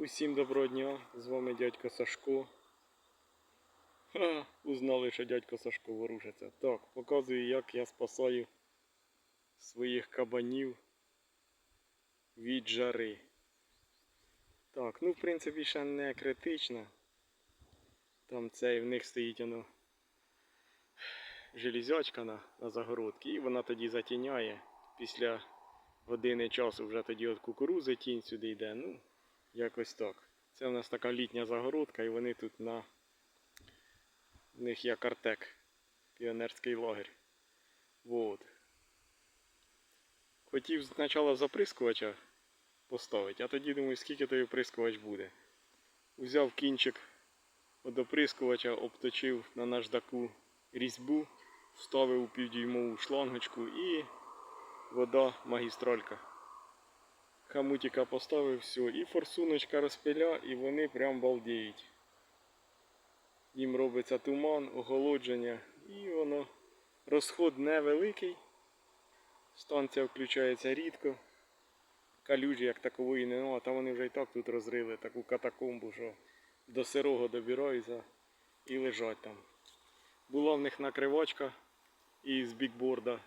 Усім доброго дня, з вами дядько Сашко. Ха, узнали, що дядько Сашко ворушиться. Так, показую, як я спасаю своїх кабанів від жари. Так, ну в принципі ще не критично. Там цей в них стоїть воно железячка на, на загородці, і вона тоді затіняє. Після години часу вже тоді от кукурузи тінь сюди йде. Ну, Якось так. Це в нас така літня загородка і вони тут на. В них є картек. Піонерський лагерь. Вот. Хотів спочатку заприскувача поставити, а тоді думаю, скільки той оприскувач буде. Взяв кінчик від обточив на наждаку різьбу, вставив у півдюймову шлангочку і вода магістралька хамутика поставив все, і форсуночка розпиля, і вони прям балдіють. Їм робиться туман, оголодження, і воно розход невеликий. Станція включається рідко. Калюжі як такової нема, а там вони вже і так тут розрили таку катакомбу, що до сирого добираються і лежать там. Була в них накривачка із бікборда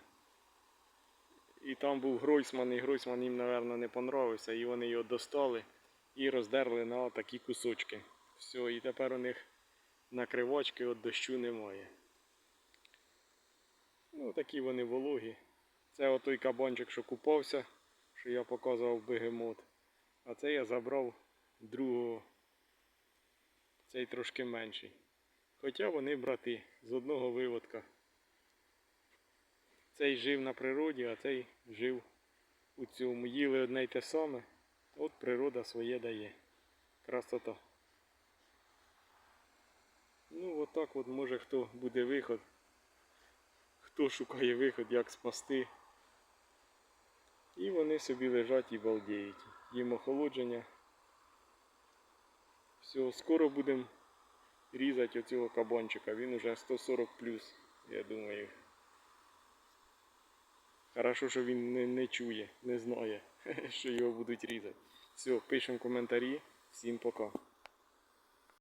і там був Гройсман, і Гройсман їм, мабуть, не понравився, і вони його достали і роздерли на такі кусочки. Все, і тепер у них накривачки від дощу немає. Ну, такі вони вологі. Це отой кабанчик, що купався, що я показував бегемот. А це я забрав другого. Цей трошки менший. Хоча вони брати з одного виводка. Цей жив на природі, а цей жив у цьому. Їли одне й те саме. От природа своє дає. Красота. Ну отак от може хто буде виход. Хто шукає виход, як спасти. І вони собі лежать і балдіють. Їм охолодження. Все, скоро будемо різати оцього кабанчика. Він уже 140 плюс, я думаю. Хорошо, що він не, не чує, не знає, що його будуть різати. Все, пишемо коментарі. Всім пока.